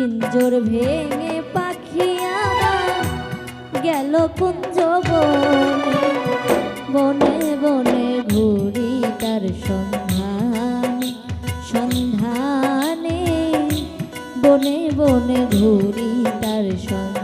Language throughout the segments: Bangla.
পিঞ্জর ভেঙে পাখি আমার গেল পুঞ্জ বনে বনে বনে ঘুরি তার সন্ধান, সন্ধানে। বনে বনে ঘুরি তার সন্ধানে।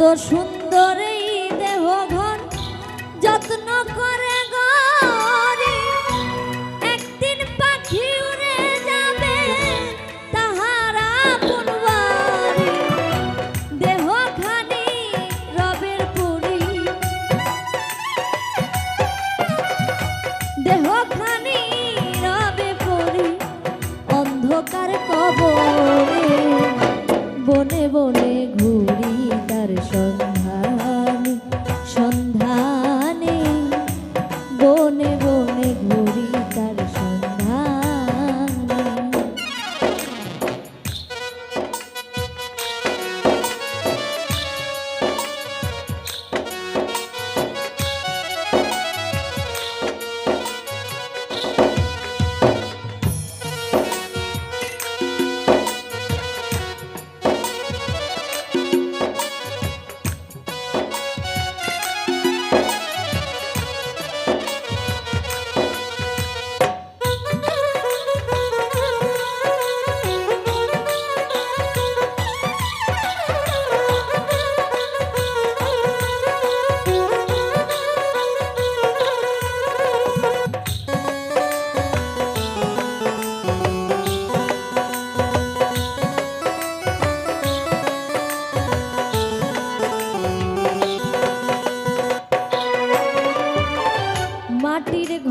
সুন্দর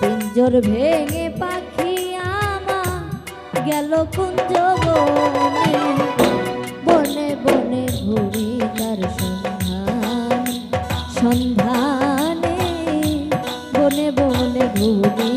পিঞ্জর ভেঙে পাখি আমার গেল কুঞ্জ বনে বনে বনে ঘুরি তার সন্ধান। সন্ধানে বনে বনে ঘুরি